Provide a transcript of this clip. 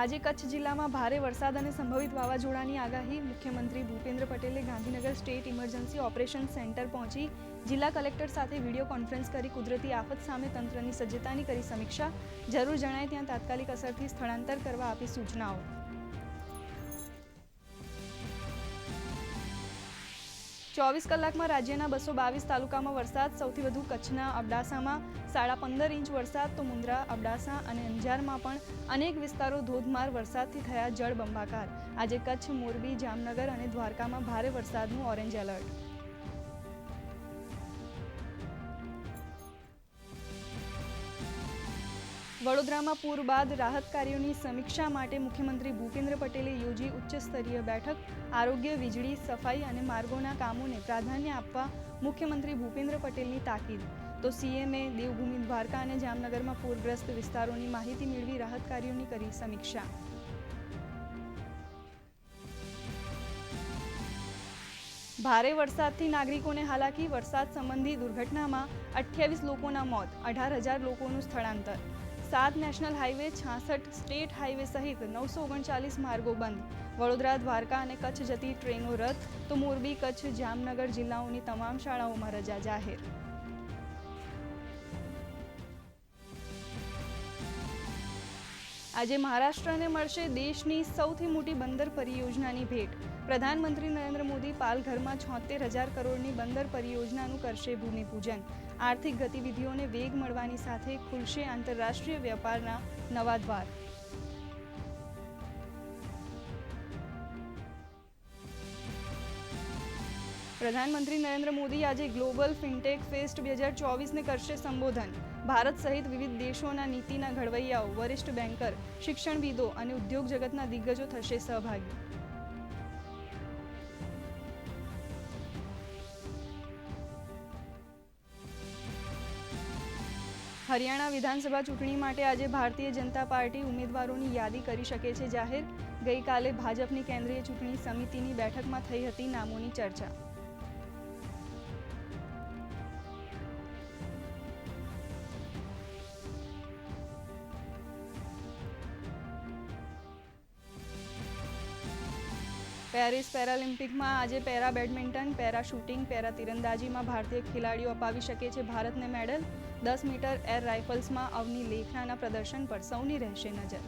આજે કચ્છ જિલ્લામાં ભારે વરસાદ અને સંભવિત વાવાઝોડાની આગાહી મુખ્યમંત્રી ભૂપેન્દ્ર પટેલે Gandhinagar state emergency operation centre પહોંચી જિલ્લા કલેક્ટર સાથે વીડિયો કોન્ફરન્સ કરી કુદરતી આફત સામે તંત્રની સજ્જતાની કરી સમીક્ષા. જરૂર જણાય ત્યાં તાત્કાલિક અસરથી સ્થળાંતર કરવા આપી સૂચનાઓ. ચોવીસ કલાકમાં રાજ્યના બસો બાવીસ તાલુકામાં વરસાદ, સૌથી વધુ કચ્છના અબડાસામાં સાડા પંદર ઇંચ વરસાદ તો મુંદ્રા અબડાસા અને અંજારમાં પણ અનેક વિસ્તારો ધોધમાર વરસાદથી થયા જળબંબાકાર. આજે કચ્છ, મોરબી, જામનગર અને દ્વારકામાં ભારે વરસાદનું ઓરેન્જ એલર્ટ. વડોદરામાં પૂર બાદ રાહત કાર્યોની સમીક્ષા માટે મુખ્યમંત્રી ભૂપેન્દ્ર પટેલે યોજી ઉચ્ચસ્તરીય બેઠક, આરોગ્ય, વીજળી, સફાઈ અને માર્ગોના કામોને પ્રાધાન્ય આપવા મુખ્યમંત્રી ભૂપેન્દ્ર પટેલની તાકીદ. તો સીએમએ, દેવભૂમિ દ્વારકા અને જામનગરમાં પૂરગ્રસ્ત વિસ્તારોની માહિતી મેળવી રાહત કાર્યોની કરી સમીક્ષા. ભારે વરસાદથી નાગરિકોને હાલાકી, વરસાદ સંબંધી દુર્ઘટનામાં અઠ્યાવીસ લોકોના મોત, અઢાર હજાર લોકોનું સ્થળાંતર. સાત નેશનલ હાઈવે છાસઠ સ્ટેટ હાઈવે સહિત નવસો ઓગણચાલીસ માર્ગો બંધ. વડોદરા, દ્વારકા અને કચ્છ જતી ટ્રેનો રદ. તો મોરબી, કચ્છ, જામનગર જિલ્લાઓની તમામ શાળાઓમાં રજા જાહેર. આજે મહારાષ્ટ્રને મળશે દેશની સૌથી મોટી બંદર પરિયોજનાની ભેટ. પ્રધાનમંત્રી નરેન્દ્ર મોદી પાલઘરમાં છોતેર હજાર કરોડની બંદર પરિયોજનાનું કરશે ભૂમિપૂજન. આર્થિક ગતિવિધિઓને વેગ મળવાની સાથે ખુલશે આંતરરાષ્ટ્રીય વેપારના નવા દ્વાર. પ્રધાનમંત્રી નરેન્દ્ર મોદી આજે ગ્લોબલ ફિનટેક ફેસ્ટ બે હજાર ચોવીસને કરશે સંબોધન. ભારત સહિત વિવિધ દેશોના નીતિના ઘડવૈયાઓ, વરિષ્ઠ બેન્કર, શિક્ષણવિદો અને ઉદ્યોગ જગતના દિગ્ગજો થશે સહભાગી. હરિયાણા વિધાનસભા ચૂંટણી માટે આજે ભારતીય જનતા પાર્ટી ઉમેદવારોની યાદી કરી શકે છે જાહેર. ગઈકાલે ભાજપની કેન્દ્રીય ચૂંટણી સમિતિની બેઠકમાં થઈ હતી નામોની ચર્ચા. પેરિસ પેરાલિમ્પિકમાં આજે para badminton, para shooting, para તીરંદાજીમાં ભારતીય ખેલાડીઓ અપાવી શકે છે ભારતને મેડલ. દસ મીટર એર રાઇફલ્સમાં અવની લેખનાના પ્રદર્શન પર સૌની રહેશે નજર.